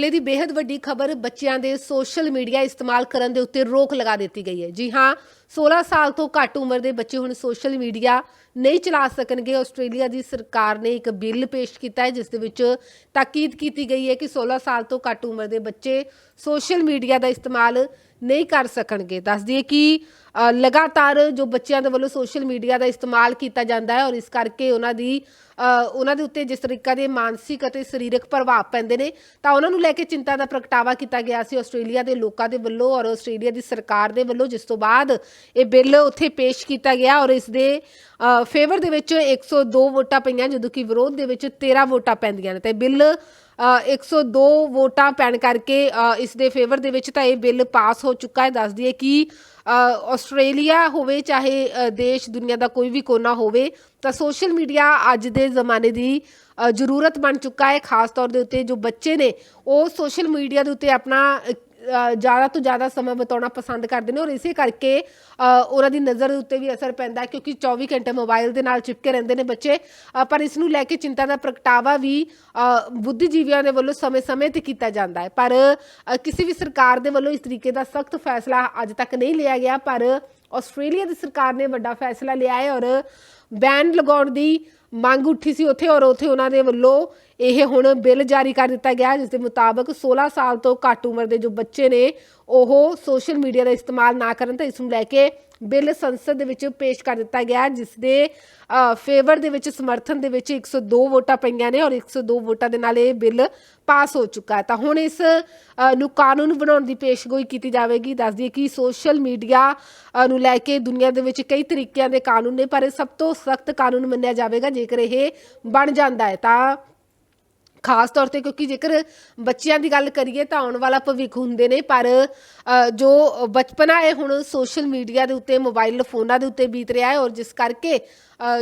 ਲੇ ਦੀ ਬੇहद ਵੱਡੀ ਖਬਰ ਬੱਚਿਆਂ ਦੇ ਸੋਸ਼ਲ ਮੀਡੀਆ ਇਸਤੇਮਾਲ ਕਰਨ ਦੇ ਉੱਤੇ ਰੋਕ ਲਗਾ ਦਿੱਤੀ ਗਈ ਹੈ। ਜੀ ਹਾਂ 16 ਸਾਲ ਤੋਂ ਘੱਟ ਉਮਰ ਦੇ ਬੱਚੇ ਹੁਣ ਸੋਸ਼ਲ ਮੀਡੀਆ ਨਹੀਂ ਚਲਾ ਸਕਣਗੇ। ਆਸਟ੍ਰੇਲੀਆ ਦੀ ਸਰਕਾਰ ਨੇ ਇੱਕ ਬਿੱਲ ਪੇਸ਼ ਕੀਤਾ ਹੈ, ਜਿਸ ਦੇ ਵਿੱਚ ਤਾਕੀਦ ਕੀਤੀ ਗਈ ਹੈ ਕਿ 16 ਸਾਲ ਤੋਂ ਘੱਟ ਉਮਰ ਦੇ ਬੱਚੇ ਸੋਸ਼ਲ ਮੀਡੀਆ ਦਾ ਇਸਤੇਮਾਲ ਨਹੀਂ ਕਰ ਸਕਣਗੇ। ਦੱਸ ਦਈਏ ਕਿ ਲਗਾਤਾਰ ਜੋ ਬੱਚਿਆਂ ਦੇ ਵੱਲੋਂ ਸੋਸ਼ਲ ਮੀਡੀਆ ਦਾ ਇਸਤੇਮਾਲ ਕੀਤਾ ਜਾਂਦਾ ਹੈ ਔਰ ਇਸ ਕਰਕੇ ਉਹਨਾਂ ਦੀ ਉਹਨਾਂ ਦੇ ਉੱਤੇ ਜਿਸ ਤਰੀਕਾ ਦੇ ਮਾਨਸਿਕ ਅਤੇ ਸਰੀਰਕ ਪ੍ਰਭਾਵ ਪੈਂਦੇ ਨੇ, ਤਾਂ ਉਹਨਾਂ ਨੂੰ ਲੈ ਕੇ ਚਿੰਤਾ ਦਾ ਪ੍ਰਗਟਾਵਾ ਕੀਤਾ ਗਿਆ ਸੀ। ਆਸਟ੍ਰੇਲੀਆ ਦੇ ਲੋਕਾਂ ਦੇ ਵੱਲੋਂ ਔਰ ਆਸਟ੍ਰੇਲੀਆ ਦੀ ਸਰਕਾਰ ਦੇ ਵੱਲੋਂ, ਜਿਸ ਤੋਂ ਬਾਅਦ ਇਹ ਬਿੱਲ ਉੱਥੇ ਪੇਸ਼ ਕੀਤਾ ਗਿਆ ਔਰ ਇਸ ਦੇ ਫੇਵਰ ਦੇ ਵਿੱਚ 102 ਵੋਟਾਂ ਪਈਆਂ ਜਦੋਂ ਕਿ ਵਿਰੋਧ ਦੇ ਵਿੱਚ 13 ਵੋਟਾਂ ਪੈਂਦੀਆਂ ਨੇ। ਤੇ ਬਿੱਲ ਅ, 102 ਵੋਟਾਂ ਪੈਣ ਕਰਕੇ ਅ, ਇਸ ਦੇ ਫੇਵਰ ਦੇ ਵਿੱਚ ਤਾਂ ਇਹ ਬਿੱਲ ਪਾਸ ਹੋ ਚੁੱਕਾ ਹੈ। ਦੱਸ ਦਈਏ ਕਿ ਆਸਟ੍ਰੇਲੀਆ ਹੋਵੇ ਚਾਹੇ ਦੇਸ਼ ਦੁਨੀਆ ਦਾ ਕੋਈ ਵੀ ਕੋਨਾ ਹੋਵੇ ਤਾਂ ਸੋਸ਼ਲ ਮੀਡੀਆ ਅੱਜ ਦੇ ਜ਼ਮਾਨੇ ਦੀ ਜ਼ਰੂਰਤ ਬਣ ਚੁੱਕਾ ਹੈ। ਖਾਸ ਤੌਰ ਦੇ ਉੱਤੇ ਜੋ ਬੱਚੇ ਨੇ ਉਹ ਸੋਸ਼ਲ ਮੀਡੀਆ ਦੇ ਉੱਤੇ ਆਪਣਾ ਜ਼ਿਆਦਾ ਤੋਂ ਜ਼ਿਆਦਾ ਸਮਾਂ ਬਿਤਾਉਣਾ ਪਸੰਦ ਕਰਦੇ ਨੇ ਔਰ ਇਸੇ ਕਰਕੇ ਉਹਨਾਂ ਦੀ ਨਜ਼ਰ ਉੱਤੇ ਵੀ ਅਸਰ ਪੈਂਦਾ ਕਿਉਂਕਿ 24 ਘੰਟੇ ਮੋਬਾਈਲ ਦੇ ਨਾਲ ਚਿਪਕੇ ਰਹਿੰਦੇ ਨੇ ਬੱਚੇ। ਪਰ ਇਸ ਨੂੰ ਲੈ ਕੇ ਚਿੰਤਾ ਦਾ ਪ੍ਰਗਟਾਵਾ ਵੀ ਬੁੱਧੀਜੀਵੀਆਂ ਦੇ ਵੱਲੋਂ ਸਮੇਂ-ਸਮੇਂ ਤੇ ਕੀਤਾ ਜਾਂਦਾ ਹੈ। ਪਰ ਕਿਸੇ ਵੀ ਸਰਕਾਰ ਦੇ ਵੱਲੋਂ ਇਸ ਤਰੀਕੇ ਦਾ ਸਖਤ ਫੈਸਲਾ ਅੱਜ ਤੱਕ ਨਹੀਂ ਲਿਆ ਗਿਆ, ਪਰ ਆਸਟ੍ਰੇਲੀਆ ਦੀ ਸਰਕਾਰ ਨੇ ਵੱਡਾ ਫੈਸਲਾ ਲਿਆ ਹੈ ਔਰ ਬੈਨ ਲਗਾਉਣ ਦੀ ਮੰਗ ਉੱਠੀ ਸੀ ਉੱਥੇ ਔਰ ਉੱਥੇ ਉਹਨਾਂ ਦੇ ਵੱਲੋਂ ਇਹ ਹੁਣ ਬਿੱਲ ਜਾਰੀ ਕਰ ਦਿੱਤਾ ਗਿਆ, ਜਿਸ ਦੇ ਮੁਤਾਬਕ 16 ਸਾਲ ਤੋਂ ਘੱਟ ਉਮਰ ਦੇ ਜੋ ਬੱਚੇ ਨੇ, ਉਹ ਸੋਸ਼ਲ ਮੀਡੀਆ ਦਾ ਇਸਤੇਮਾਲ ਨਾ ਕਰਨ ਤਾਂ ਇਸ ਨੂੰ ਲੈ ਕੇ ਬਿੱਲ ਸੰਸਦ ਦੇ ਵਿੱਚ ਪੇਸ਼ ਕਰ ਦਿੱਤਾ ਗਿਆ, ਜਿਸ ਦੇ ਫੇਵਰ ਦੇ ਵਿੱਚ ਸਮਰਥਨ ਦੇ ਵਿੱਚ 102 ਵੋਟਾਂ ਪਈਆਂ ਨੇ ਔਰ 102 ਵੋਟਾਂ ਦੇ ਨਾਲ ਇਹ ਬਿੱਲ ਪਾਸ ਹੋ ਚੁੱਕਾ ਹੈ। ਤਾਂ ਹੁਣ ਇਸ ਨੂੰ ਕਾਨੂੰਨ ਬਣਾਉਣ ਦੀ ਪੇਸ਼ਗੋਈ ਕੀਤੀ ਜਾਵੇਗੀ, ਦੱਸ ਦਈਏ ਕਿ ਸੋਸ਼ਲ ਮੀਡੀਆ ਨੂੰ ਲੈ ਕੇ ਦੁਨੀਆ ਦੇ ਵਿੱਚ ਕਈ ਤਰੀਕਿਆਂ ਦੇ ਕਾਨੂੰਨ ਨੇ, ਪਰ ਇਹ ਸਭ ਤੋਂ ਸਖਤ ਕਾਨੂੰਨ ਮੰਨਿਆ ਜਾਵੇਗਾ ਜੇਕਰ ਇਹ ਬਣ ਜਾਂਦਾ ਹੈ ਤਾਂ ਖਾਸ ਤੌਰ ਤੇ ਕਿਉਂਕਿ ਜੇਕਰ ਬੱਚਿਆਂ ਦੀ ਗੱਲ ਕਰੀਏ ਤਾਂ ਆਉਣ ਵਾਲਾ ਭਵਿੱਖ ਹੁੰਦੇ ਨੇ ਪਰ ਅ, ਜੋ ਬਚਪਨਾ ਹੈ ਹੁਣ ਸੋਸ਼ਲ ਮੀਡੀਆ ਦੇ ਉੱਤੇ ਮੋਬਾਈਲ ਫੋਨਾਂ ਦੇ ਉੱਤੇ ਬੀਤ ਰਿਹਾ ਹੈ ਔਰ ਜਿਸ ਕਰਕੇ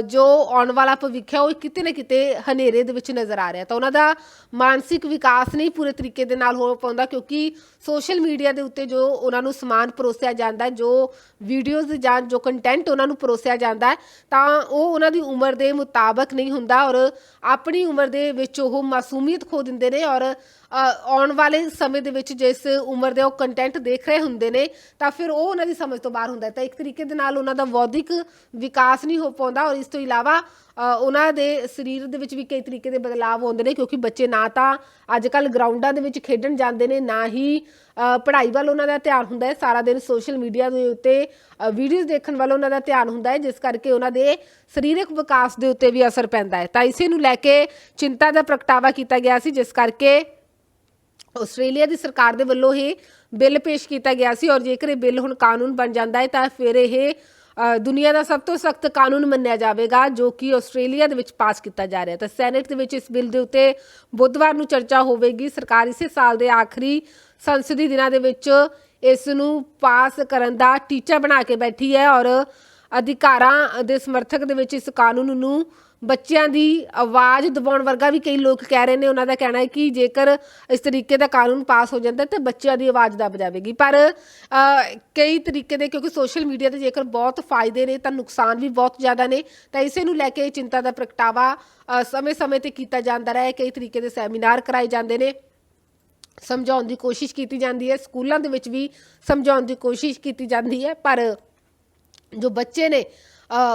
ਜੋ ਆਉਣ ਵਾਲਾ ਭਵਿੱਖ ਹੈ, ਉਹ ਕਿਤੇ ਨਾ ਕਿਤੇ ਹਨੇਰੇ ਦੇ ਵਿੱਚ ਨਜ਼ਰ ਆ ਰਿਹਾ ਤਾਂ ਉਹਨਾਂ ਦਾ ਮਾਨਸਿਕ ਵਿਕਾਸ ਨਹੀਂ ਪੂਰੇ ਤਰੀਕੇ ਦੇ ਨਾਲ ਹੋ ਪਾਉਂਦਾ, ਕਿਉਂਕਿ ਸੋਸ਼ਲ ਮੀਡੀਆ ਦੇ ਉੱਤੇ ਜੋ ਉਹਨਾਂ ਨੂੰ ਸਮਾਨ ਪਰੋਸਿਆ ਜਾਂਦਾ ਜੋ ਵੀਡੀਓਜ਼ ਜਾਂ ਜੋ ਕੰਟੈਂਟ ਉਹਨਾਂ ਨੂੰ ਪਰੋਸਿਆ ਜਾਂਦਾ ਤਾਂ ਉਹ ਉਹਨਾਂ ਦੀ ਉਮਰ ਦੇ ਮੁਤਾਬਕ ਨਹੀਂ ਹੁੰਦਾ ਔਰ ਆਪਣੀ ਉਮਰ ਦੇ ਵਿੱਚ ਉਹ ਮਾਸੂਮੀਅਤ ਖੋ ਦਿੰਦੇ ਨੇ ਔਰ ਆਉਣ ਵਾਲੇ ਸਮੇਂ ਦੇ ਵਿੱਚ ਜਿਸ ਉਮਰ ਦੇ ਉਹ ਕੰਟੈਂਟ ਦੇਖ ਰਹੇ ਹੁੰਦੇ ਨੇ, ਤਾਂ ਫਿਰ ਉਹ ਉਹਨਾਂ ਦੀ ਸਮਝ ਤੋਂ ਬਾਹਰ ਹੁੰਦਾ ਤਾਂ ਇੱਕ ਤਰੀਕੇ ਦੇ ਨਾਲ ਉਹਨਾਂ ਦਾ ਬੌਧਿਕ ਵਿਕਾਸ ਨਹੀਂ ਹੋ ਪਾਉਂਦਾ ਔਰ ਇਸ ਤੋਂ ਇਲਾਵਾ ਉਹਨਾਂ ਦੇ ਸਰੀਰ ਦੇ ਵਿੱਚ ਵੀ ਕਈ ਤਰੀਕੇ ਦੇ ਬਦਲਾਅ ਆਉਂਦੇ ਨੇ ਕਿਉਂਕਿ ਬੱਚੇ ਨਾ ਤਾਂ ਅੱਜ ਕੱਲ ਗਰਾਊਂਡਾਂ ਦੇ ਵਿੱਚ ਖੇਡਣ ਜਾਂਦੇ ਨੇ, ਨਾ ਹੀ ਪੜ੍ਹਾਈ ਵੱਲ ਉਹਨਾਂ ਦਾ ਧਿਆਨ ਹੁੰਦਾ ਹੈ। ਸਾਰਾ ਦਿਨ ਸੋਸ਼ਲ ਮੀਡੀਆ ਦੇ ਉੱਤੇ ਵੀਡੀਓਜ਼ ਦੇਖਣ ਵੱਲ ਉਹਨਾਂ ਦਾ ਧਿਆਨ ਹੁੰਦਾ ਹੈ, ਜਿਸ ਕਰਕੇ ਉਹਨਾਂ ਦੇ ਸਰੀਰਕ ਵਿਕਾਸ ਦੇ ਉੱਤੇ ਵੀ ਅਸਰ ਪੈਂਦਾ ਹੈ। ਤਾਂ ਇਸੇ ਨੂੰ ਲੈ ਕੇ ਚਿੰਤਾ ਦਾ ਪ੍ਰਗਟਾਵਾ ਕੀਤਾ ਗਿਆ ਸੀ, ਜਿਸ ਕਰਕੇ ਆਸਟ੍ਰੇਲੀਆ ਦੀ ਸਰਕਾਰ ਦੇ ਵੱਲੋਂ ਇਹ ਬਿੱਲ ਪੇਸ਼ ਕੀਤਾ ਗਿਆ ਸੀ। ਔਰ ਜੇਕਰ ਇਹ ਬਿੱਲ ਹੁਣ ਕਾਨੂੰਨ ਬਣ ਜਾਂਦਾ ਹੈ, ਤਾਂ ਫਿਰ ਇਹ ਦੁਨੀਆ ਦਾ ਸਭ ਤੋਂ ਸਖਤ ਕਾਨੂੰਨ ਮੰਨਿਆ ਜਾਵੇਗਾ, ਜੋ ਕਿ ਆਸਟ੍ਰੇਲੀਆ ਦੇ ਵਿੱਚ ਪਾਸ ਕੀਤਾ ਜਾ ਰਿਹਾ ਹੈ। ਤਾਂ ਸੈਨੇਟ ਦੇ ਵਿੱਚ ਇਸ ਬਿੱਲ ਦੇ ਉੱਤੇ ਬੁੱਧਵਾਰ ਨੂੰ ਚਰਚਾ ਹੋਵੇਗੀ। ਸਰਕਾਰ ਇਸੇ ਸਾਲ ਦੇ ਆਖਰੀ ਸੰਸਦੀ ਦਿਨਾਂ ਦੇ ਵਿੱਚ ਇਸ ਨੂੰ ਪਾਸ ਕਰਨ ਦਾ ਟੀਚਾ ਬਣਾ ਕੇ ਬੈਠੀ ਹੈ ਔਰ ਅਧਿਕਾਰਾਂ ਦੇ ਸਮਰਥਕ ਦੇ ਵਿੱਚ ਇਸ ਕਾਨੂੰਨ ਨੂੰ ਬੱਚਿਆਂ ਦੀ ਆਵਾਜ਼ ਦਬਾਉਣ ਵਰਗਾ ਵੀ ਕਈ ਲੋਕ ਕਹਿ ਰਹੇ ਨੇ, ਉਹਨਾਂ ਦਾ ਕਹਿਣਾ ਹੈ ਕਿ ਜੇਕਰ ਇਸ ਤਰੀਕੇ ਦਾ ਕਾਨੂੰਨ ਪਾਸ ਹੋ ਜਾਂਦਾ ਤਾਂ ਬੱਚਿਆਂ ਦੀ ਆਵਾਜ਼ ਦਬ ਜਾਵੇਗੀ। ਪਰ ਕਈ ਤਰੀਕੇ ਦੇ, ਕਿਉਂਕਿ ਸੋਸ਼ਲ ਮੀਡੀਆ ਤੇ ਜੇਕਰ ਬਹੁਤ ਫਾਇਦੇ ਨੇ, ਤਾਂ ਨੁਕਸਾਨ ਵੀ ਬਹੁਤ ਜ਼ਿਆਦਾ ਨੇ। ਤਾਂ ਇਸੇ ਨੂੰ ਲੈ ਕੇ ਚਿੰਤਾ ਦਾ ਪ੍ਰਗਟਾਵਾ ਸਮੇਂ-ਸਮੇਂ ਤੇ ਕੀਤਾ ਜਾਂਦਾ ਰਿਹਾ ਹੈ। ਕਈ ਤਰੀਕੇ ਦੇ ਸੈਮੀਨਾਰ ਕਰਾਏ ਜਾਂਦੇ ਨੇ। ਸਮਝਾਉਣ ਦੀ ਕੋਸ਼ਿਸ਼ ਕੀਤੀ ਜਾਂਦੀ ਹੈ। ਸਕੂਲਾਂ ਦੇ ਵਿੱਚ ਵੀ ਸਮਝਾਉਣ ਦੀ ਕੋਸ਼ਿਸ਼ ਕੀਤੀ ਜਾਂਦੀ ਹੈ। ਪਰ ਜੋ ਬੱਚੇ ਨੇ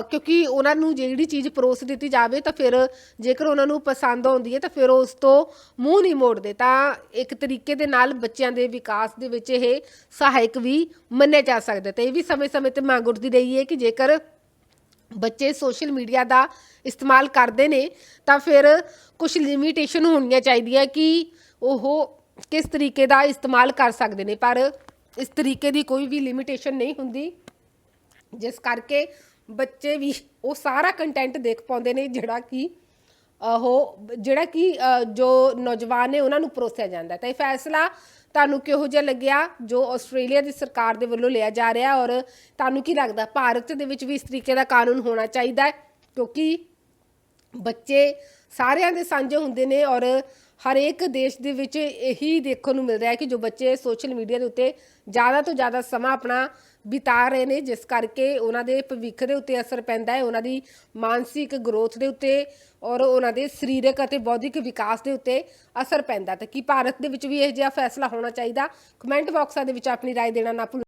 ਕਿਉਂਕਿ ਉਹਨਾਂ ਨੂੰ ਜਿਹੜੀ ਚੀਜ਼ ਪਰੋਸ ਦਿੱਤੀ ਜਾਵੇ ਤਾਂ ਫਿਰ ਜੇਕਰ ਉਹਨਾਂ ਨੂੰ ਪਸੰਦ ਆਉਂਦੀ ਹੈ ਤਾਂ ਫਿਰ ਉਹ ਉਸ ਤੋਂ ਮੂੰਹ ਨਹੀਂ ਮੋੜਦੇ। ਤਾਂ ਇੱਕ ਤਰੀਕੇ ਦੇ ਨਾਲ ਬੱਚਿਆਂ ਦੇ ਵਿਕਾਸ ਦੇ ਵਿੱਚ ਇਹ ਸਹਾਇਕ ਵੀ ਮੰਨਿਆ ਜਾ ਸਕਦਾ ਤੇ ਇਹ ਵੀ ਸਮੇਂ-ਸਮੇਂ ਤੇ ਮੰਗ ਉੱਠਦੀ ਰਹੀ ਹੈ ਕਿ ਜੇਕਰ ਬੱਚੇ ਸੋਸ਼ਲ ਮੀਡੀਆ ਦਾ ਇਸਤੇਮਾਲ ਕਰਦੇ ਨੇ ਤਾਂ ਫਿਰ ਕੁਝ ਲਿਮਿਟੇਸ਼ਨ ਹੋਣੀਆਂ ਚਾਹੀਦੀਆਂ ਕਿ ਉਹ ਕਿਸ ਤਰੀਕੇ ਦਾ ਇਸਤੇਮਾਲ ਕਰ ਸਕਦੇ ਨੇ। ਪਰ ਇਸ ਤਰੀਕੇ ਦੀ ਕੋਈ ਵੀ ਲਿਮਿਟੇਸ਼ਨ ਨਹੀਂ ਹੁੰਦੀ। ਜਿਸ ਕਰਕੇ ਬੱਚੇ ਵੀ ਉਹ ਸਾਰਾ ਕੰਟੈਂਟ ਦੇਖ ਪਾਉਂਦੇ ਨੇ ਜਿਹੜਾ ਕਿ ਉਹ, ਜਿਹੜਾ ਕਿ ਜੋ ਨੌਜਵਾਨ ਨੇ ਉਹਨਾਂ ਨੂੰ ਪਰੋਸਿਆ ਜਾਂਦਾ। ਤਾਂ ਇਹ ਫੈਸਲਾ ਤੁਹਾਨੂੰ ਕਿਹੋ ਜਿਹਾ ਲੱਗਿਆ, ਜੋ ਆਸਟ੍ਰੇਲੀਆ ਦੀ ਸਰਕਾਰ ਦੇ ਵੱਲੋਂ ਲਿਆ ਜਾ ਰਿਹਾ ਔਰ ਤੁਹਾਨੂੰ ਕੀ ਲੱਗਦਾ, ਭਾਰਤ ਦੇ ਵਿੱਚ ਵੀ ਇਸ ਤਰੀਕੇ ਦਾ ਕਾਨੂੰਨ ਹੋਣਾ ਚਾਹੀਦਾ ਹੈ? ਕਿਉਂਕਿ ਬੱਚੇ ਸਾਰਿਆਂ ਦੇ ਸਾਂਝੇ ਹੁੰਦੇ ਨੇ ਔਰ ਹਰੇਕ ਦੇਸ਼ ਦੇ ਵਿੱਚ ਇਹੀ ਦੇਖਣ ਨੂੰ ਮਿਲਦਾ ਹੈ ਕਿ ਜੋ ਬੱਚੇ ਸੋਸ਼ਲ ਮੀਡੀਆ ਦੇ ਉੱਤੇ ਜ਼ਿਆਦਾ ਤੋਂ ਜ਼ਿਆਦਾ ਸਮਾਂ ਆਪਣਾ ਬਿਤਾ ਰਹੇ ਨੇ ਜਿਸ ਕਰਕੇ ਉਹਨਾਂ ਦੇ ਭਵਿੱਖ ਦੇ ਉੱਤੇ ਅਸਰ ਪੈਂਦਾ ਹੈ ਉਹਨਾਂ ਦੀ ਮਾਨਸਿਕ ਗਰੋਥ ਦੇ ਉੱਤੇ ਔਰ ਉਹਨਾਂ ਦੇ ਸਰੀਰਕ ਅਤੇ ਬੌਧਿਕ ਵਿਕਾਸ ਦੇ ਉੱਤੇ ਅਸਰ ਪੈਂਦਾ ਤੇ ਕੀ ਭਾਰਤ ਦੇ ਵਿੱਚ ਵੀ ਇਹ ਜਿਹਾ ਫੈਸਲਾ ਹੋਣਾ ਚਾਹੀਦਾ ਕਮੈਂਟ ਬਾਕਸਾਂ ਦੇ ਵਿੱਚ ਆਪਣੀ رائے ਦੇਣਾ ਨਾ ਭੁੱਲੋ